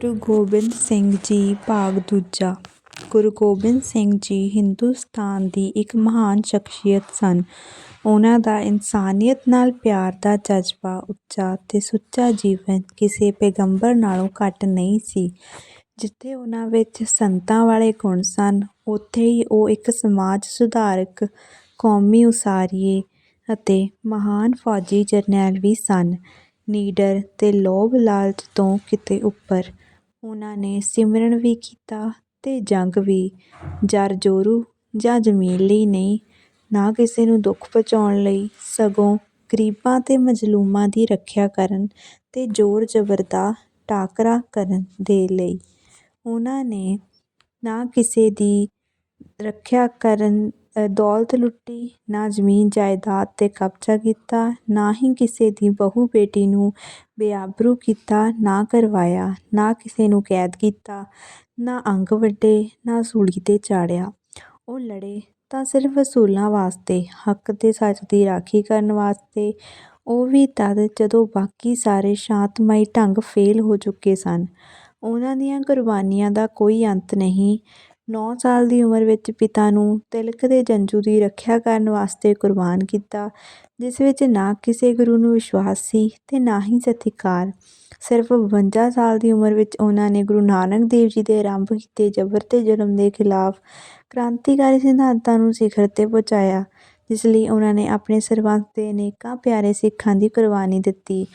ਗੁਰੂ ਗੋਬਿੰਦ ਸਿੰਘ ਜੀ ਭਾਗ ਦੂਜਾ। ਗੁਰੂ ਗੋਬਿੰਦ ਸਿੰਘ ਜੀ ਹਿੰਦੁਸਤਾਨ ਦੀ ਇੱਕ ਮਹਾਨ ਸ਼ਖਸੀਅਤ ਸਨ। ਉਹਨਾਂ ਦਾ ਇਨਸਾਨੀਅਤ ਨਾਲ ਪਿਆਰ ਦਾ ਜਜ਼ਬਾ ਉੱਚਾ ਤੇ ਸੁੱਚਾ ਜੀਵਨ ਕਿਸੇ ਪੈਗੰਬਰ ਨਾਲੋਂ ਘੱਟ ਨਹੀਂ ਸੀ, ਜਿੱਥੇ ਉਹਨਾਂ ਵਿੱਚ ਸੰਤਾਂ ਵਾਲੇ ਗੁਣ ਸਨ। ਉੱਥੇ ਹੀ ਉਹ ਇੱਕ ਸਮਾਜ ਸੁਧਾਰਕ, ਕੌਮੀ ਉਸਾਰੀਏ ਅਤੇ ਮਹਾਨ ਫੌਜੀ ਜਰਨੈਲ ਵੀ ਸਨ। ਨੀਡਰ ਤੇ ਲੋਭ ਲਾਲਚ ਤੋਂ ਕਿਤੇ ਉੱਪਰ ਉਹਨਾਂ ਨੇ ਸਿਮਰਨ ਵੀ ਕੀਤਾ ਅਤੇ ਜੰਗ ਵੀ। ਜਰ ਜੋਰੂ ਜਾਂ ਜ਼ਮੀਨ ਲਈ ਨਹੀਂ, ਨਾ ਕਿਸੇ ਨੂੰ ਦੁੱਖ ਪਹੁੰਚਾਉਣ ਲਈ, ਸਗੋਂ ਗਰੀਬਾਂ ਅਤੇ ਮਜ਼ਲੂਮਾਂ ਦੀ ਰੱਖਿਆ ਕਰਨ ਅਤੇ ਜ਼ੋਰ ਜ਼ਬਰ ਦਾ ਟਾਕਰਾ ਕਰਨ ਦੇ ਲਈ। ਉਹਨਾਂ ਨੇ ਨਾ ਕਿਸੇ ਦੀ ਰੱਖਿਆ ਕਰਨ ਦੌਲਤ ਲੁੱਟੀ, ਨਾ ਜ਼ਮੀਨ ਜਾਇਦਾਦ 'ਤੇ ਕਬਜ਼ਾ ਕੀਤਾ, ਨਾ ਹੀ ਕਿਸੇ ਦੀ ਬਹੂ ਬੇਟੀ ਨੂੰ ਬੇਆਬਰੂ ਕੀਤਾ, ਨਾ ਕਰਵਾਇਆ, ਨਾ ਕਿਸੇ ਨੂੰ ਕੈਦ ਕੀਤਾ, ਨਾ ਅੰਗ ਵੱਢੇ ਨਾ ਸੂਲੀ 'ਤੇ ਚਾੜਿਆ। ਉਹ ਲੜੇ ਤਾਂ ਸਿਰਫ ਅਸੂਲਾਂ ਵਾਸਤੇ, ਹੱਕ ਤੇ ਸੱਚ ਦੀ ਰਾਖੀ ਕਰਨ ਵਾਸਤੇ। ਉਹ ਵੀ ਤਦ ਜਦੋਂ ਬਾਕੀ ਸਾਰੇ ਸ਼ਾਂਤਮਈ ਢੰਗ ਫੇਲ ਹੋ ਚੁੱਕੇ ਸਨ। ਉਹਨਾਂ ਦੀਆਂ ਕੁਰਬਾਨੀਆਂ ਦਾ ਕੋਈ ਅੰਤ ਨਹੀਂ। ਨੌ ਸਾਲ ਦੀ ਉਮਰ ਵਿੱਚ ਪਿਤਾ ਨੂੰ ਤਿਲਕ ਦੇ ਜੰਜੂ ਦੀ ਰੱਖਿਆ ਕਰਨ ਵਾਸਤੇ ਕੁਰਬਾਨ ਕੀਤਾ, ਜਿਸ ਵਿੱਚ ਨਾ ਕਿਸੇ ਗੁਰੂ ਨੂੰ ਵਿਸ਼ਵਾਸ ਸੀ ਤੇ ਨਾ ਹੀ ਸਤਿਕਾਰ। ਸਿਰਫ 52 ਸਾਲ ਦੀ ਉਮਰ ਵਿੱਚ ਉਹਨਾਂ ਨੇ ਗੁਰੂ ਨਾਨਕ ਦੇਵ ਜੀ ਦੇ ਆਰੰਭ ਕੀਤੇ ਜ਼ਬਰ ਤੇ ਜ਼ੁਲਮ ਦੇ ਖਿਲਾਫ ਕ੍ਰਾਂਤੀਕਾਰੀ ਸਿਧਾਂਤਾਂ ਨੂੰ ਸਿਖਰ ਤੇ ਪਹੁੰਚਾਇਆ, ਜਿਸ ਲਈ ਉਹਨਾਂ ਨੇ ਆਪਣੇ ਸਰਬੰਸ ਦੇ ਅਨੇਕਾਂ ਪਿਆਰੇ ਸਿੱਖਾਂ ਦੀ ਕੁਰਬਾਨੀ ਦਿੱਤੀ।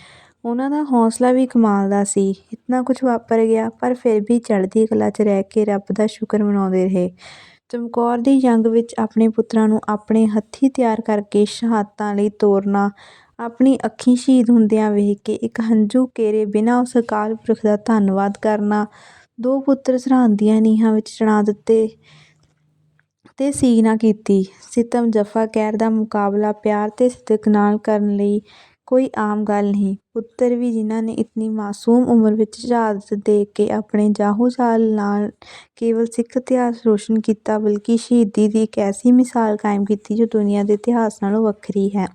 ਉਹਨਾਂ ਦਾ ਹੌਸਲਾ ਵੀ ਕਮਾਲ ਦਾ ਸੀ। ਇਤਨਾ ਕੁਝ ਵਾਪਰ ਗਿਆ, ਪਰ ਫਿਰ ਵੀ ਚੜ੍ਹਦੀ ਕਲਾ 'ਚ ਰਹਿ ਕੇ ਰੱਬ ਦਾ ਸ਼ੁਕਰ ਮਨਾਉਂਦੇ ਰਹੇ। ਚਮਕੌਰ ਦੀ ਜੰਗ ਵਿੱਚ ਆਪਣੇ ਪੁੱਤਰਾਂ ਨੂੰ ਆਪਣੇ ਹੱਥੀਂ ਤਿਆਰ ਕਰਕੇ ਸ਼ਹਾਦਤਾਂ ਲਈ ਤੋਰਨਾ, ਆਪਣੀ ਅੱਖੀਂ ਸ਼ਹੀਦ ਹੁੰਦਿਆਂ ਵੇਖ ਕੇ ਇੱਕ ਹੰਝੂ ਕੇਰੇ ਬਿਨਾਂ ਉਸ ਅਕਾਲ ਪੁਰਖ ਦਾ ਧੰਨਵਾਦ ਕਰਨਾ, ਦੋ ਪੁੱਤਰ ਸਰਹੰਦ ਦੀਆਂ ਨੀਹਾਂ ਵਿੱਚ ਚਣਾ ਦਿੱਤੇ ਤੇ ਸੀਨਾ ਕੀਤੀ। ਸਿਤਮ ਜਫਾ ਕਹਿਰ ਦਾ ਮੁਕਾਬਲਾ ਪਿਆਰ ਤੇ ਸਿਦਕ ਨਾਲ ਕਰਨ ਲਈ ਕੋਈ ਆਮ ਗੱਲ ਨਹੀਂ। ਪੁੱਤਰ ਵੀ ਜਿਨ੍ਹਾਂ ਨੇ ਇਤਨੀ ਮਾਸੂਮ ਉਮਰ ਵਿੱਚ ਸ਼ਹਾਦਤ ਦੇ ਕੇ ਆਪਣੇ ਜਾਹੂ ਜਾਲ ਨਾਲ ਕੇਵਲ ਸਿੱਖ ਇਤਿਹਾਸ ਰੋਸ਼ਨ ਕੀਤਾ, ਬਲਕਿ ਸ਼ਹੀਦੀ ਦੀ ਇੱਕ ਐਸੀ ਮਿਸਾਲ ਕਾਇਮ ਕੀਤੀ ਜੋ ਦੁਨੀਆ ਦੇ ਇਤਿਹਾਸ ਨਾਲੋਂ ਵੱਖਰੀ ਹੈ।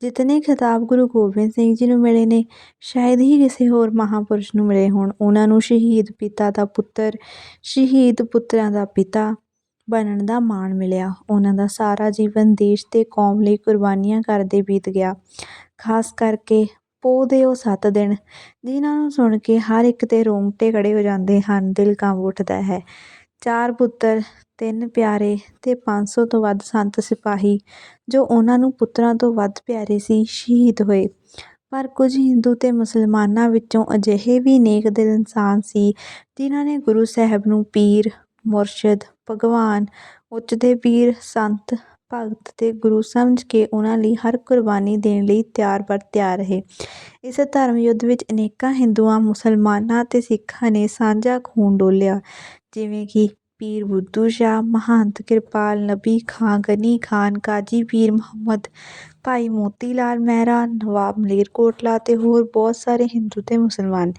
ਜਿਤਨੇ ਖਿਤਾਬ ਗੁਰੂ ਗੋਬਿੰਦ ਸਿੰਘ ਜੀ ਨੂੰ ਮਿਲੇ ਨੇ, ਸ਼ਾਇਦ ਹੀ ਕਿਸੇ ਹੋਰ ਮਹਾਪੁਰਸ਼ ਨੂੰ ਮਿਲੇ ਹੋਣ। ਉਹਨਾਂ ਨੂੰ ਸ਼ਹੀਦ ਪਿਤਾ ਦਾ ਪੁੱਤਰ, ਸ਼ਹੀਦ ਪੁੱਤਰਾਂ ਦਾ ਪਿਤਾ ਬਣਨ ਦਾ ਮਾਣ ਮਿਲਿਆ। ਉਹਨਾਂ ਦਾ ਸਾਰਾ ਜੀਵਨ ਦੇਸ਼ ਤੇ ਕੌਮ ਲਈ ਕੁਰਬਾਨੀਆਂ ਕਰਦੇ ਬੀਤ ਗਿਆ। ਖਾਸ ਕਰਕੇ ਪੋਹ ਦੇ ਉਹ ਸੱਤ ਦਿਨ, ਜਿਨ੍ਹਾਂ ਨੂੰ ਸੁਣ ਕੇ ਹਰ ਇੱਕ ਦੇ ਰੋਂਗਟੇ ਖੜੇ ਹੋ ਜਾਂਦੇ ਹਨ, ਦਿਲ ਕੰਬ ਉੱਠਦਾ ਹੈ। ਚਾਰ ਪੁੱਤਰ, ਤਿੰਨ ਪਿਆਰੇ ਤੇ 500 ਤੋਂ ਵੱਧ ਸੰਤ ਸਿਪਾਹੀ, ਜੋ ਉਹਨਾਂ ਨੂੰ ਪੁੱਤਰਾਂ ਤੋਂ ਵੱਧ ਪਿਆਰੇ ਸੀ, ਸ਼ਹੀਦ ਹੋਏ। ਪਰ ਕੁਝ ਹਿੰਦੂ ਤੇ ਮੁਸਲਮਾਨਾਂ ਵਿੱਚੋਂ ਅਜਿਹੇ ਵੀ ਨੇਕ ਦਿਲ ਇਨਸਾਨ ਸੀ, ਜਿਨ੍ਹਾਂ ਨੇ ਗੁਰੂ ਸਾਹਿਬ ਨੂੰ ਪੀਰ, ਮੁਰਸ਼ਦ, ਭਗਵਾਨ ਉੱਚਦੇ ਪੀਰ, ਸੰਤ ਭਗਤ ਤੇ ਗੁਰੂ ਸਮਝ ਕੇ ਉਹਨਾਂ ਲਈ ਹਰ ਕੁਰਬਾਨੀ ਦੇਣ ਲਈ ਤਿਆਰ ਬਰ ਤਿਆਰ ਰਹੇ। ਇਸ ਧਰਮ ਯੁੱਧ ਵਿੱਚ ਅਨੇਕਾਂ ਹਿੰਦੂਆਂ, ਮੁਸਲਮਾਨਾਂ ਤੇ ਸਿੱਖਾਂ ਨੇ ਸਾਂਝਾ ਖੂਨ ਡੋਲਿਆ, ਜਿਵੇਂ ਕਿ ਪੀਰ ਬੁੱਧੂ ਸ਼ਾਹ, ਮਹੰਤ ਕਿਰਪਾਲ, ਨਬੀ ਖਾਂ, ਗਨੀ ਖਾਨ, ਕਾਜੀ ਪੀਰ ਮੁਹੰਮਦ, ਭਾਈ ਮੋਤੀ ਲਾਲ ਮਹਿਰਾ, ਨਵਾਬ ਮਲੇਰਕੋਟਲਾ ਅਤੇ ਹੋਰ ਬਹੁਤ ਸਾਰੇ ਹਿੰਦੂ ਅਤੇ ਮੁਸਲਮਾਨ।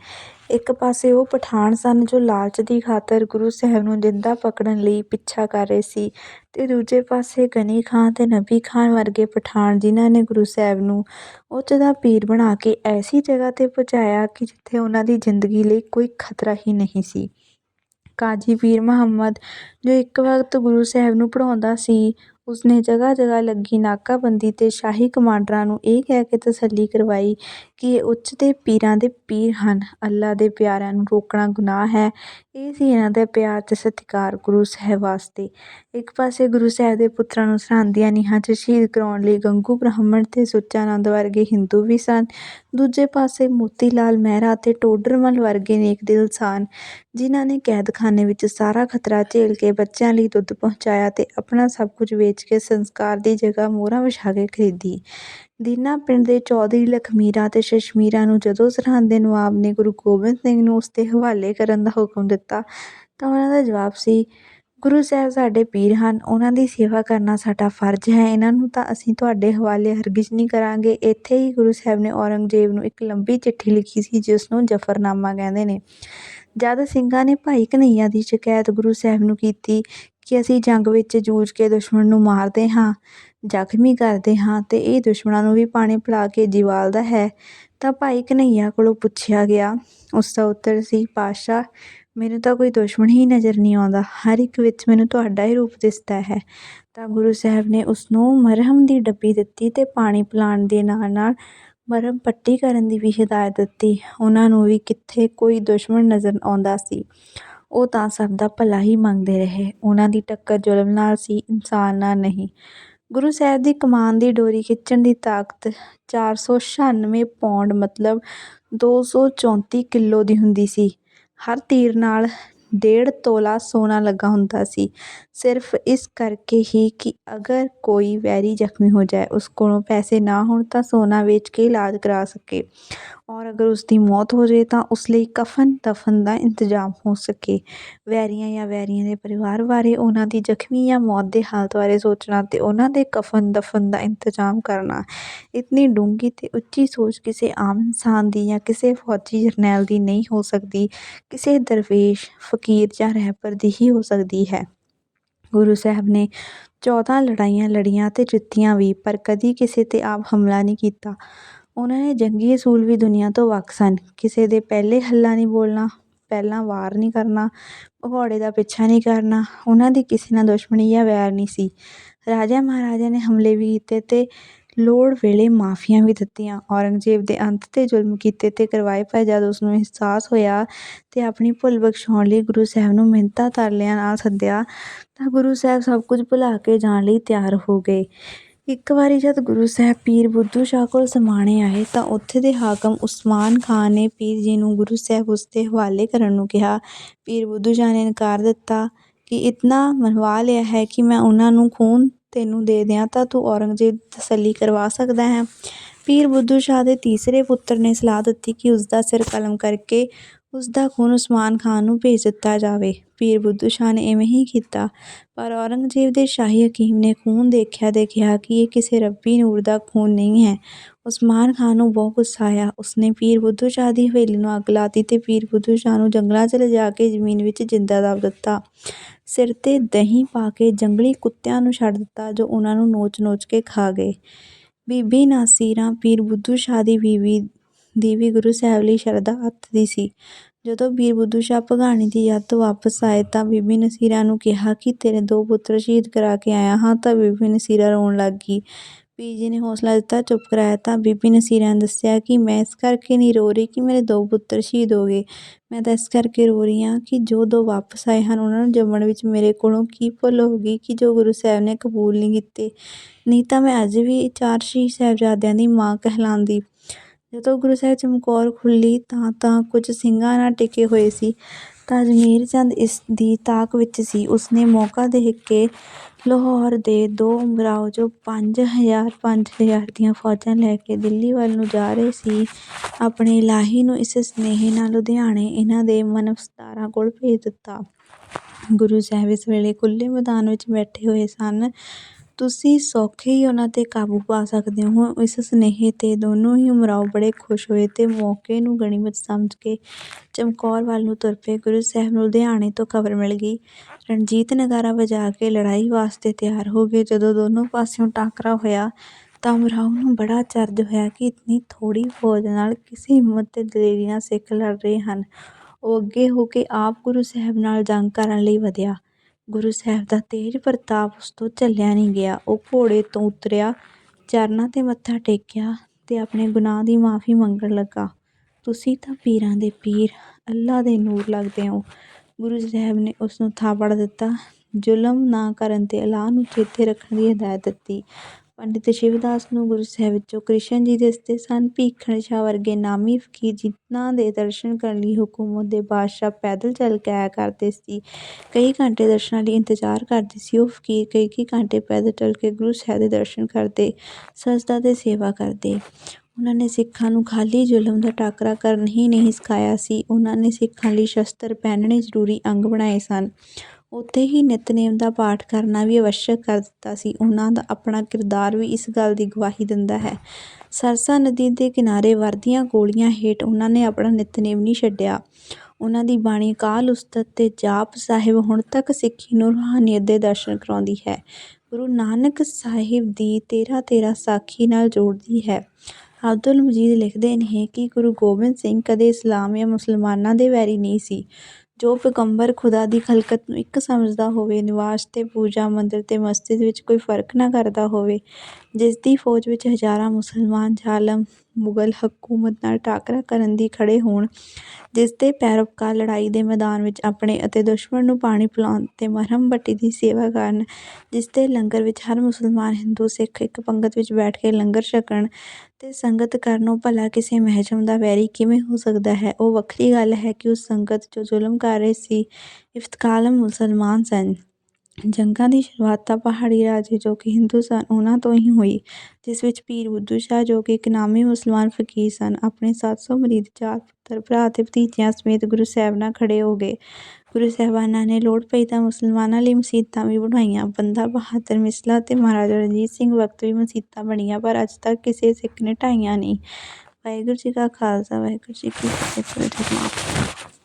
ਇੱਕ ਪਾਸੇ ਉਹ ਪਠਾਨ ਸਨ ਜੋ ਲਾਲਚ ਦੀ ਖਾਤਰ ਗੁਰੂ ਸਾਹਿਬ ਨੂੰ ਜਿੰਦਾ ਪਕੜਨ ਲਈ ਪਿੱਛਾ ਕਰ ਰਹੇ ਸੀ ਤੇ ਦੂਜੇ ਪਾਸੇ ਗਨੀ ਖਾਨ ਤੇ ਨਬੀ ਖਾਨ ਵਰਗੇ ਪਠਾਨ ਜਿਨ੍ਹਾਂ ਨੇ ਗੁਰੂ ਸਾਹਿਬ ਨੂੰ ਉੱਚ ਦਾ ਪੀਰ ਬਣਾ ਕੇ ਐਸੀ ਜਗ੍ਹਾ ਤੇ ਪਹੁੰਚਾਇਆ ਕਿ ਜਿੱਥੇ ਉਹਨਾਂ ਦੀ ਜ਼ਿੰਦਗੀ ਲਈ ਕੋਈ ਖਤਰਾ ਹੀ ਨਹੀਂ ਸੀ। ਕਾਜੀ ਪੀਰ ਮੁਹੰਮਦ, ਜੋ ਇੱਕ ਵਕਤ ਗੁਰੂ ਸਾਹਿਬ ਨੂੰ ਪੜ੍ਹਾਉਂਦਾ ਸੀ, ਉਸਨੇ ਜਗ੍ਹਾ ਜਗ੍ਹਾ ਲੱਗੀ ਨਾਕਾਬੰਦੀ ਤੇ ਸ਼ਾਹੀ ਕਮਾਂਡਰਾਂ ਨੂੰ ਇਹ ਕਹਿ ਕੇ ਤਸੱਲੀ ਕਰਵਾਈ ਕਿ ਇਹ ਉੱਚ ਦੇ ਪੀਰਾਂ ਦੇ ਪੀਰ ਹਨ। ਅੱਲਾ ਦੇ ਪਿਆਰਿਆਂ ਨੂੰ ਰੋਕਣਾ ਗੁਨਾਹ ਹੈ। ਇਹ ਸੀ ਇਹਨਾਂ ਦਾ ਪਿਆਰ ਤੇ ਸਤਿਕਾਰ ਗੁਰੂ ਸਾਹਿਬ ਵਾਸਤੇ। ਇੱਕ ਪਾਸੇ ਗੁਰੂ ਸਾਹਿਬ ਦੇ ਪੁੱਤਰਾਂ ਨੂੰ ਸਰਹੰਦ ਦੀਆਂ ਨੀਹਾਂ 'ਚ ਸ਼ਹੀਦ ਕਰਾਉਣ ਲਈ ਗੰਗੂ, ਬ੍ਰਾਹਮਣ ਤੇ ਸੁੱਚਾਨੰਦ ਵਰਗੇ ਹਿੰਦੂ ਵੀ ਸਨ। ਦੂਜੇ ਪਾਸੇ ਮੋਤੀ ਲਾਲ ਮਹਿਰਾ ਅਤੇ ਟੋਡਰਮਲ ਵਰਗੇ ਨੇਕ ਦਿਲ ਸਨ, ਜਿਨ੍ਹਾਂ ਨੇ ਕੈਦਖਾਨੇ ਵਿੱਚ ਸਾਰਾ ਖਤਰਾ ਝੇਲ ਕੇ ਬੱਚਿਆਂ ਲਈ ਦੁੱਧ ਪਹੁੰਚਾਇਆ ਅਤੇ ਆਪਣਾ ਸਭ ਕੁਝ ਵੇਚ ਕੇ ਸੰਸਕਾਰ ਦੀ ਜਗ੍ਹਾ ਮੋਹਰਾਂ ਵਿਛਾ ਕੇ ਖਰੀਦੀ। ਦੀਨਾ ਪਿੰਡ ਦੇ ਚੌਧਰੀ ਲਖਮੀਰਾ ਅਤੇ ਸ਼ਸ਼ਮੀਰਾ ਨੂੰ ਜਦੋਂ ਸਰਹੰਦ ਦੇ ਨਵਾਬ ਨੇ ਗੁਰੂ ਗੋਬਿੰਦ ਸਿੰਘ ਨੂੰ ਉਸ ਦੇ ਹਵਾਲੇ ਕਰਨ ਦਾ ਹੁਕਮ ਦਿੱਤਾ, ਤਾਂ ਉਹਨਾਂ ਦਾ ਜਵਾਬ ਸੀ, ਗੁਰੂ ਸਾਹਿਬ ਸਾਡੇ ਪੀਰ ਹਨ, ਉਹਨਾਂ ਦੀ ਸੇਵਾ ਕਰਨਾ ਸਾਡਾ ਫਰਜ਼ ਹੈ, ਇਹਨਾਂ ਨੂੰ ਤਾਂ ਅਸੀਂ ਤੁਹਾਡੇ ਹਵਾਲੇ ਹਰਗਿਜ਼ ਨਹੀਂ ਕਰਾਂਗੇ। ਇੱਥੇ ਹੀ ਗੁਰੂ ਸਾਹਿਬ ਨੇ ਔਰੰਗਜ਼ੇਬ ਨੂੰ ਇੱਕ ਲੰਬੀ ਚਿੱਠੀ ਲਿਖੀ ਸੀ, ਜਿਸ ਨੂੰ ਜਫਰਨਾਮਾ ਕਹਿੰਦੇ ਨੇ, ਜਦ ਸਿੰਘਾਂ ਨੇ ਭਾਈ ਕਨਈਆ ਦੀ ਸ਼ਿਕਾਇਤ ਗੁਰੂ ਸਾਹਿਬ ਨੂੰ ਕੀਤੀ ਕਿ ਅਸੀਂ ਜੰਗ ਵਿੱਚ ਜੂਝ ਕੇ ਦੁਸ਼ਮਣ ਨੂੰ ਮਾਰਦੇ ਹਾਂ ਜ਼ਖਮੀ ਕਰਦੇ ਹਾਂ ਅਤੇ ਇਹ ਦੁਸ਼ਮਣਾਂ ਨੂੰ ਵੀ ਪਾਣੀ ਪਿਲਾ ਕੇ ਜੀਵਾਲਦਾ ਹੈ ਤਾਂ ਭਾਈ ਕਨ੍ਹੱਈਆ ਕੋਲੋਂ ਪੁੱਛਿਆ ਗਿਆ। ਉਸ ਦਾ ਉੱਤਰ ਸੀ, ਪਾਤਸ਼ਾਹ, ਮੈਨੂੰ ਤਾਂ ਕੋਈ ਦੁਸ਼ਮਣ ਹੀ ਨਜ਼ਰ ਨਹੀਂ ਆਉਂਦਾ। ਹਰ ਇੱਕ ਵਿੱਚ ਮੈਨੂੰ ਤੁਹਾਡਾ ਹੀ ਰੂਪ ਦਿਸਦਾ ਹੈ। ਤਾਂ ਗੁਰੂ ਸਾਹਿਬ ਨੇ ਉਸ ਨੂੰ ਮਰਹਮ ਦੀ ਡੱਬੀ ਦਿੱਤੀ ਤੇ ਪਾਣੀ ਪਿਲਾਉਣ ਦੇ ਨਾਲ-ਨਾਲ ਮਰਹਮ ਪੱਟੀ ਕਰਨ ਦੀ ਵੀ ਹਦਾਇਤ ਦਿੱਤੀ। ਉਹਨਾਂ ਨੂੰ ਵੀ ਕਿੱਥੇ ਕੋਈ ਦੁਸ਼ਮਣ ਨਜ਼ਰ ਆਉਂਦਾ ਸੀ। ਉਹ ਤਾਂ ਸਭ ਦਾ ਭਲਾ ਹੀ ਮੰਗਦੇ ਰਹੇ। ਉਹਨਾਂ ਦੀ ਟੱਕਰ ਜ਼ੁਲਮ ਨਾਲ ਸੀ, ਇਨਸਾਨ ਨਾਲ ਨਹੀਂ। ਗੁਰੂ ਸਾਹਿਬ ਦੀ ਕਮਾਨ ਦੀ ਡੋਰੀ ਖਿੱਚਣ ਦੀ ਤਾਕਤ ਚਾਰ ਸੌ ਛਿਆਨਵੇਂ ਪੌਂਡ ਮਤਲਬ ਦੋ ਸੌ ਚੌਂਤੀ ਕਿਲੋ ਦੀ ਹੁੰਦੀ ਸੀ। ਹਰ ਤੀਰ ਨਾਲ ਡੇਢ ਤੋਲਾ ਸੋਨਾ ਲੱਗਾ ਹੁੰਦਾ ਸੀ, ਸਿਰਫ਼ ਇਸ ਕਰਕੇ ਹੀ ਕਿ ਅਗਰ ਕੋਈ ਵੈਰੀ ਜ਼ਖ਼ਮੀ ਹੋ ਜਾਏ, ਉਸ ਕੋਲੋਂ ਪੈਸੇ ਨਾ ਹੋਣ ਤਾਂ ਸੋਨਾ ਵੇਚ ਕੇ ਇਲਾਜ ਕਰਾ ਸਕੇ ਔਰ ਅਗਰ ਉਸਦੀ ਮੌਤ ਹੋ ਜਾਏ ਤਾਂ ਉਸ ਲਈ ਕਫ਼ਨ-ਦਫ਼ਨ ਦਾ ਇੰਤਜ਼ਾਮ ਹੋ ਸਕੇ। ਵੈਰੀਆਂ ਜਾਂ ਵੈਰੀਆਂ ਦੇ ਪਰਿਵਾਰ ਬਾਰੇ, ਉਹਨਾਂ ਦੀ ਜ਼ਖ਼ਮੀ ਜਾਂ ਮੌਤ ਦੇ ਹਾਲਤ ਬਾਰੇ ਸੋਚਣਾ ਅਤੇ ਉਹਨਾਂ ਦੇ ਕਫ਼ਨ-ਦਫ਼ਨ ਦਾ ਇੰਤਜ਼ਾਮ ਕਰਨਾ, ਇਤਨੀ ਡੂੰਘੀ ਤੇ ਉੱਚੀ ਸੋਚ ਕਿਸੇ ਆਮ ਇਨਸਾਨ ਦੀ ਜਾਂ ਕਿਸੇ ਫ਼ੌਜੀ ਜਰਨੈਲ ਦੀ ਨਹੀਂ ਹੋ ਸਕਦੀ, ਕਿਸੇ ਦਰਵੇਸ਼, ਫ਼ਕੀਰ ਜਾਂ ਰਹਿਬਰ ਦੀ ਹੀ ਹੋ ਸਕਦੀ ਹੈ। ਗੁਰੂ ਸਾਹਿਬ ਨੇ ਚੌਦਾਂ ਲੜਾਈਆਂ ਲੜੀਆਂ ਤੇ ਜਿੱਤੀਆਂ ਵੀ, ਪਰ ਕਦੀ ਕਿਸੇ ਤੇ ਆਪ ਹਮਲਾ ਨਹੀਂ ਕੀਤਾ। ਉਹਨਾਂ ਨੇ ਜੰਗੀ ਅਸੂਲ ਵੀ ਦੁਨੀਆ ਤੋਂ ਵੱਖ ਸਨ। ਕਿਸੇ ਦੇ ਪਹਿਲੇ ਹੱਲਾ ਨਹੀਂ ਬੋਲਣਾ, ਪਹਿਲਾਂ ਵਾਰ ਨਹੀਂ ਕਰਨਾ, ਭਗੌੜੇ ਦਾ ਪਿੱਛਾ ਨਹੀਂ ਕਰਨਾ। ਉਹਨਾਂ ਦੀ ਕਿਸੇ ਨਾਲ ਦੁਸ਼ਮਣੀ ਜਾਂ ਵੈਰ ਨਹੀਂ ਸੀ। ਰਾਜਿਆਂ-ਮਹਾਰਾਜਿਆਂ ਨੇ ਹਮਲੇ ਵੀ ਕੀਤੇ ਤੇ ਲੋੜ ਵੇਲੇ ਮਾਫ਼ੀਆਂ ਵੀ ਦਿੱਤੀਆਂ। ਔਰੰਗਜ਼ੇਬ ਦੇ ਅੰਤ ਤੇ ਜ਼ੁਲਮ ਕੀਤੇ ਤੇ ਕਰਵਾਏ ਪਰ ਜਦ ਉਸ ਨੂੰ ਅਹਿਸਾਸ ਹੋਇਆ ਤੇ ਆਪਣੀ ਭੁੱਲ ਬਖ਼ਸ਼ਾਉਣ ਲਈ ਗੁਰੂ ਸਾਹਿਬ ਨੂੰ ਮਿੰਨਤਾਂ-ਤਰਲਿਆਂ ਨਾਲ ਸੱਦਿਆ ਤਾਂ ਗੁਰੂ ਸਾਹਿਬ ਸਭ ਕੁਝ ਭੁਲਾ ਕੇ ਜਾਣ ਲਈ ਤਿਆਰ ਹੋ ਗਏ। ਇੱਕ ਵਾਰੀ ਜਦ ਗੁਰੂ ਸਾਹਿਬ ਪੀਰ ਬੁੱਧੂ ਸ਼ਾਹ ਕੋਲ ਸਮਾਣੇ ਆਏ ਤਾਂ ਉੱਥੇ ਦੇ ਹਾਕਮ ਉਸਮਾਨ ਖਾਨ ਨੇ ਪੀਰ ਜੀ ਨੂੰ ਗੁਰੂ ਸਾਹਿਬ ਉਸ ਦੇ ਹਵਾਲੇ ਕਰਨ ਨੂੰ ਕਿਹਾ। ਪੀਰ ਬੁੱਧੂ ਸ਼ਾਹ ਨੇ ਇਨਕਾਰ ਦਿੱਤਾ ਕਿ ਇਤਨਾ ਮਨਵਾ ਲਿਆ ਹੈ ਕਿ ਮੈਂ ਉਹਨਾਂ ਨੂੰ ਖ਼ੂਨ ਤੈਨੂੰ ਦੇ ਦਿਆਂ ਤਾਂ ਤੂੰ ਔਰੰਗਜ਼ੇਬ ਤਸੱਲੀ ਕਰਵਾ ਸਕਦਾ ਹੈ ਪੀਰ ਬੁੱਧੂ ਸ਼ਾਹ ਦੇ ਤੀਸਰੇ ਪੁੱਤਰ ਨੇ ਸਲਾਹ ਦਿੱਤੀ ਕਿ ਉਸ ਦਾ ਸਿਰ ਕਲਮ ਕਰਕੇ ਉਸ ਦਾ ਖ਼ੂਨ ਉਸਮਾਨ ਖਾਨ ਨੂੰ ਭੇਜ ਦਿੱਤਾ ਜਾਵੇ। ਪੀਰ ਬੁੱਧੂ ਸ਼ਾਹ ਨੇ ਇਵੇਂ ਹੀ ਕੀਤਾ, ਪਰ ਔਰੰਗਜ਼ੇਬ ਦੇ ਸ਼ਾਹੀ ਹਕੀਮ ਨੇ ਖ਼ੂਨ ਦੇਖਿਆ ਤੇ ਕਿਹਾ ਕਿ ਇਹ ਕਿਸੇ ਰੱਬੀ ਨੂਰ ਦਾ ਖ਼ੂਨ ਨਹੀਂ ਹੈ। ਉਸਮਾਨ ਖਾਨ ਨੂੰ ਬਹੁਤ ਗੁੱਸਾ ਆਇਆ। ਉਸਨੇ ਪੀਰ ਬੁੱਧੂ ਸ਼ਾਹ ਦੀ ਹਵੇਲੀ ਨੂੰ ਅੱਗ ਲਾ ਦਿੱਤੀ ਤੇ ਪੀਰ ਬੁੱਧੂ ਸ਼ਾਹ ਨੂੰ ਜੰਗਲਾਂ 'ਚ ਲਿਜਾ ਕੇ ਜ਼ਮੀਨ ਵਿੱਚ ਜ਼ਿੰਦਾ ਦੱਬ ਦਿੱਤਾ। ਸਿਰ 'ਤੇ ਦਹੀਂ ਪਾ ਕੇ ਜੰਗਲੀ ਕੁੱਤਿਆਂ ਨੂੰ ਛੱਡ ਦਿੱਤਾ ਜੋ ਉਹਨਾਂ ਨੂੰ ਨੋਚ-ਨੋਚ ਕੇ ਖਾ ਗਏ। ਬੀਬੀ ਨਾਸਿਰਾਂ ਪੀਰ ਬੁੱਧੂ ਸ਼ਾਹ ਦੀ ਬੀਵੀ ਦੀ ਵੀ ਗੁਰੂ ਸਾਹਿਬ ਲਈ ਸ਼ਰਧਾ ਅੱਤ ਦੀ ਸੀ। ਜਦੋਂ ਪੀਰ ਬੁੱਧੂ ਸ਼ਾਹ ਭਗਾਣੀ ਦੀ ਯਾਦ ਤੋਂ ਵਾਪਸ ਆਏ ਤਾਂ ਬੀਬੀ ਨਸੀਰਾਂ ਨੂੰ ਕਿਹਾ ਕਿ ਤੇਰੇ ਦੋ ਪੁੱਤਰ ਸ਼ਹੀਦ ਕਰਾ ਕੇ ਆਇਆ ਹਾਂ ਤਾਂ ਬੀਬੀ ਨਸੀਰਾ ਰੋਣ ਲੱਗ ਗਈ। ਪੀਰ ਜੀ ਨੇ ਹੌਸਲਾ ਦਿੱਤਾ, ਚੁੱਪ ਕਰਾਇਆ ਤਾਂ ਬੀਬੀ ਨਸੀਰਾਂ ਨੇ ਦੱਸਿਆ ਕਿ ਮੈਂ ਇਸ ਕਰਕੇ ਨਹੀਂ ਰੋ ਰਹੀ ਕਿ ਮੇਰੇ ਦੋ ਪੁੱਤਰ ਸ਼ਹੀਦ ਹੋ ਗਏ, ਮੈਂ ਤਾਂ ਇਸ ਕਰਕੇ ਰੋ ਰਹੀ ਹਾਂ ਕਿ ਜੋ ਦੋ ਵਾਪਸ ਆਏ ਹਨ ਉਹਨਾਂ ਨੂੰ ਜੰਮਣ ਵਿੱਚ ਮੇਰੇ ਕੋਲੋਂ ਕੀ ਭੁੱਲ ਹੋ ਗਈ ਕਿ ਜੋ ਗੁਰੂ ਸਾਹਿਬ ਨੇ ਕਬੂਲ ਨਹੀਂ ਕੀਤੇ, ਨਹੀਂ ਤਾਂ ਮੈਂ ਅੱਜ ਵੀ ਚਾਰ ਸ਼ਹੀਦ ਸਾਹਿਬਜ਼ਾਦਿਆਂ ਦੀ ਮਾਂ ਕਹਿਲਾਂਦੀ। ਜਦੋਂ ਗੁਰੂ ਸਾਹਿਬ ਚਮਕੌਰ ਖੁੱਲ੍ਹੀ ਤਾਂ-ਤਾਂ ਕੁਝ ਸਿੰਘਾਂ ਨਾਲ ਟਿਕੇ ਹੋਏ ਸੀ ਤਾਂ ਅਜਮੇਰ ਚੰਦ ਇਸ ਦੀ ਤਾਕ ਵਿੱਚ ਸੀ। ਉਸਨੇ ਮੌਕਾ ਦੇਖ ਕੇ ਲਾਹੌਰ ਦੇ ਦੋ ਉਮਰਾਓ ਜੋ ਪੰਜ ਹਜ਼ਾਰ-ਪੰਜ ਹਜ਼ਾਰ ਦੀਆਂ ਫ਼ੌਜਾਂ ਲੈ ਕੇ ਦਿੱਲੀ ਵੱਲ ਨੂੰ ਜਾ ਰਹੇ ਸੀ, ਆਪਣੇ ਇਲਾਹੀ ਨੂੰ ਇਸ ਸੁਨੇਹੇ ਨਾਲ ਲੁਧਿਆਣੇ ਇਹਨਾਂ ਦੇ ਮਨਫਸਦਾਰਾਂ ਕੋਲ ਭੇਜ ਦਿੱਤਾ। ਗੁਰੂ ਸਾਹਿਬ ਇਸ ਵੇਲੇ ਖੁੱਲ੍ਹੇ ਮੈਦਾਨ ਵਿੱਚ ਬੈਠੇ ਹੋਏ ਸਨ। ਤੁਸੀਂ ਸੌਖੇ ਹੀ ਉਹਨਾਂ 'ਤੇ ਕਾਬੂ ਪਾ ਸਕਦੇ ਹੋ। ਇਸ ਸੁਨੇਹੇ 'ਤੇ ਦੋਨੋਂ ਹੀ ਉਮਰਾਓ ਬੜੇ ਖੁਸ਼ ਹੋਏ ਅਤੇ ਮੌਕੇ ਨੂੰ ਗਨੀਮਤ ਸਮਝ ਕੇ ਚਮਕੌਰ ਵੱਲ ਨੂੰ ਤੁਰ ਪਏ। ਗੁਰੂ ਸਾਹਿਬ ਨੂੰ ਲੁਧਿਆਣੇ ਤੋਂ ਖ਼ਬਰ ਮਿਲ ਗਈ। ਰਣਜੀਤ ਨਗਾਰਾ ਵਜਾ ਕੇ ਲੜਾਈ ਵਾਸਤੇ ਤਿਆਰ ਹੋ ਗਏ। ਜਦੋਂ ਦੋਨੋਂ ਪਾਸਿਓਂ ਟਾਕਰਾ ਹੋਇਆ ਤਾਂ ਉਮਰਾਓ ਨੂੰ ਬੜਾ ਅਚਰਜ ਹੋਇਆ ਕਿ ਇਤਨੀ ਥੋੜ੍ਹੀ ਫ਼ੌਜ ਨਾਲ ਕਿਸ ਹਿੰਮਤ ਤੇ ਦਲੇਰੀ ਨਾਲ ਸਿੱਖ ਲੜ ਰਹੇ ਹਨ। ਉਹ ਅੱਗੇ ਹੋ ਕੇ ਆਪ ਗੁਰੂ ਸਾਹਿਬ ਨਾਲ ਜੰਗ ਕਰਨ ਲਈ ਵਧਿਆ। ਗੁਰੂ ਸਾਹਿਬ ਦਾ ਤੇਜ ਪ੍ਰਤਾਪ ਉਸ ਤੋਂ ਝੱਲਿਆ ਨਹੀਂ ਗਿਆ। ਉਹ ਘੋੜੇ ਤੋਂ ਉਤਰਿਆ, ਚਰਨਾਂ 'ਤੇ ਮੱਥਾ ਟੇਕਿਆ ਤੇ ਆਪਣੇ ਗੁਨਾਹ ਦੀ ਮਾਫ਼ੀ ਮੰਗਣ ਲੱਗਾ। ਤੁਸੀਂ ਤਾਂ ਪੀਰਾਂ ਦੇ ਪੀਰ, ਅੱਲ੍ਹਾ ਦੇ ਨੂਰ ਲੱਗਦੇ ਹੋ ਗੁਰੂ ਸਾਹਿਬ ਨੇ ਉਸ ਨੂੰ ਥਾਪੜ ਦਿੱਤਾ। ਜ਼ੁਲਮ ਨਾ ਕਰਨ ਤੇ ਅਲਾਹ ਨੂੰ ਚੇਤੇ ਰੱਖਣ ਦੀ ਹਦਾਇਤ ਦਿੱਤੀ। ਪੰਡਿਤ ਸ਼ਿਵਦਾਸ ਨੂੰ ਗੁਰੂ ਸਾਹਿਬ ਵਿੱਚੋਂ ਕ੍ਰਿਸ਼ਨ ਜੀ ਦਿਸਦੇ ਸਨ। ਭੀਖਣ ਸ਼ਾਹ ਵਰਗੇ ਨਾਮੀ ਫ਼ਕੀਰ ਜਿਨ੍ਹਾਂ ਦੇ ਦਰਸ਼ਨ ਕਰਨ ਲਈ ਹਕੂਮਤ ਦੇ ਬਾਦਸ਼ਾਹ ਪੈਦਲ ਚੱਲ ਕੇ ਆਇਆ ਕਰਦੇ ਸੀ, ਕਈ ਘੰਟੇ ਦਰਸ਼ਨਾਂ ਲਈ ਇੰਤਜ਼ਾਰ ਕਰਦੇ ਸੀ। ਉਹ ਫ਼ਕੀਰ ਕਈ-ਕਈ ਘੰਟੇ ਪੈਦਲ ਚੱਲ ਕੇ ਗੁਰੂ ਸਾਹਿਬ ਦੇ ਦਰਸ਼ਨ ਕਰਦੇ, ਸਜਦਾ ਤੇ ਸੇਵਾ ਕਰਦੇ। ਉਹਨਾਂ ਨੇ ਸਿੱਖਾਂ ਨੂੰ ਖਾਲੀ ਜ਼ੁਲਮ ਦਾ ਟਾਕਰਾ ਕਰਨ ਹੀ ਨਹੀਂ ਸਿਖਾਇਆ ਸੀ, ਉਹਨਾਂ ਨੇ ਸਿੱਖਾਂ ਲਈ ਸ਼ਸਤਰ ਪਹਿਨਣੇ ਜ਼ਰੂਰੀ ਅੰਗ ਬਣਾਏ ਸਨ। ਉੱਥੇ ਹੀ ਨਿਤਨੇਮ ਦਾ ਪਾਠ ਕਰਨਾ ਵੀ ਅਵੱਸ਼ਕ ਕਰ ਦਿੱਤਾ ਸੀ। ਉਹਨਾਂ ਦਾ ਆਪਣਾ ਕਿਰਦਾਰ ਵੀ ਇਸ ਗੱਲ ਦੀ ਗਵਾਹੀ ਦਿੰਦਾ ਹੈ। ਸਰਸਾ ਨਦੀ ਦੇ ਕਿਨਾਰੇ ਵਰਦੀਆਂ ਗੋਲੀਆਂ ਹੇਠ ਉਹਨਾਂ ਨੇ ਆਪਣਾ ਨਿਤਨੇਮ ਨਹੀਂ ਛੱਡਿਆ। ਉਹਨਾਂ ਦੀ ਬਾਣੀ ਅਕਾਲ ਉਸਤਤ ਤੇ ਜਾਪ ਸਾਹਿਬ ਹੁਣ ਤੱਕ ਸਿੱਖੀ ਨੂੰ ਰੂਹਾਨੀਅਤ ਦੇ ਦਰਸ਼ਨ ਕਰਾਉਂਦੀ ਹੈ, ਗੁਰੂ ਨਾਨਕ ਸਾਹਿਬ ਦੀ ਤੇਰ੍ਹਾਂ-ਤੇਰ੍ਹਾਂ ਸਾਖੀ ਨਾਲ ਜੋੜਦੀ ਹੈ। ਅਬਦੁਲ ਮਜੀਦ ਲਿਖਦੇ ਨੇ ਕਿ ਗੁਰੂ ਗੋਬਿੰਦ ਸਿੰਘ ਕਦੇ ਇਸਲਾਮ ਜਾਂ ਮੁਸਲਮਾਨਾਂ ਦੇ ਵੈਰੀ ਨਹੀਂ ਸੀ। ਜੋ ਪੈਗੰਬਰ ਖ਼ੁਦਾ ਦੀ ਖ਼ਲਕਤ ਨੂੰ ਇੱਕ ਸਮਝਦਾ ਹੋਵੇ, ਨਿਵਾਸ ਤੇ ਪੂਜਾ, ਮੰਦਰ ਤੇ ਮਸਜਿਦ ਵਿੱਚ ਕੋਈ ਫ਼ਰਕ ਨਾ ਕਰਦਾ ਹੋਵੇ, ਜਿਸ ਦੀ ਫ਼ੌਜ ਵਿੱਚ ਹਜ਼ਾਰਾਂ ਮੁਸਲਮਾਨ ਜ਼ਾਲਮ ਮੁਗ਼ਲ ਹਕੂਮਤ ਨਾਲ ਟਾਕਰਾ ਕਰਨ ਦੀ ਖੜ੍ਹੇ ਹੋਣ, ਜਿਸਦੇ ਪੈਰੋਕਾਰ ਲੜਾਈ ਦੇ ਮੈਦਾਨ ਵਿੱਚ ਆਪਣੇ ਅਤੇ ਦੁਸ਼ਮਣ ਨੂੰ ਪਾਣੀ ਪਿਲਾਉਣ ਤੇ ਮਰਹਮ ਪੱਟੀ ਦੀ ਸੇਵਾ ਕਰਨ, ਜਿਸਦੇ ਲੰਗਰ ਵਿੱਚ ਹਰ ਮੁਸਲਮਾਨ, ਹਿੰਦੂ, ਸਿੱਖ ਇੱਕ ਪੰਗਤ ਵਿੱਚ ਬੈਠ ਕੇ ਲੰਗਰ ਛਕਣ ਤੇ ਸੰਗਤ ਕਰਨ, ਉਹ ਭਲਾ ਕਿਸੇ ਮਹਿਜਮ ਦਾ ਵੈਰੀ ਕਿਵੇਂ ਹੋ ਸਕਦਾ ਹੈ? ਉਹ ਵੱਖਰੀ ਗੱਲ ਹੈ ਕਿ ਉਹ ਸੰਗਤ ਜੋ ਜ਼ੁਲਮ ਕਰ ਰਹੀ ਸੀ, ਇਫਤਕਾਲਮ ਮੁਸਲਮਾਨ ਸਨ। ਜੰਗਾਂ ਦੀ ਸ਼ੁਰੂਆਤ ਤਾਂ ਪਹਾੜੀ ਰਾਜੇ ਜੋ ਕਿ ਹਿੰਦੂ ਸਨ, ਉਹਨਾਂ ਤੋਂ ਹੀ ਹੋਈ, ਜਿਸ ਵਿੱਚ ਪੀਰ ਬੁੱਧੂ ਸ਼ਾਹ ਜੋ ਕਿ ਇੱਕ ਨਾਮੀ ਮੁਸਲਮਾਨ ਫ਼ਕੀਰ ਸਨ, ਆਪਣੇ ਸੱਤ ਸੌ ਮੁਰੀਦ, ਚਾਰ ਪੁੱਤਰ, ਭਰਾ ਅਤੇ ਭਤੀਜਿਆਂ ਸਮੇਤ ਗੁਰੂ ਸਾਹਿਬਾਨ ਖੜ੍ਹੇ ਹੋ ਗਏ। ਗੁਰੂ ਸਾਹਿਬਾਨਾਂ ਨੇ ਲੋੜ ਪਈ ਤਾਂ ਮੁਸਲਮਾਨਾਂ ਲਈ ਮਸੀਤਾਂ ਵੀ ਬਣਾਈਆਂ ਬੰਦਾ ਬਹਾਦਰ, ਮਿਸਲਾ ਅਤੇ ਮਹਾਰਾਜਾ ਰਣਜੀਤ ਸਿੰਘ ਵਕਤ ਵੀ ਮਸੀਤਾਂ ਬਣੀਆਂ, ਪਰ ਅੱਜ ਤੱਕ ਕਿਸੇ ਸਿੱਖ ਨੇ ਢਾਈਆਂ ਨਹੀਂ। ਵਾਹਿਗੁਰੂ ਜੀ ਕਾ ਖ਼ਾਲਸਾ ਵਾਹਿਗੁਰੂ ਜੀ ਕੀ ਫ਼ਤਿਹ।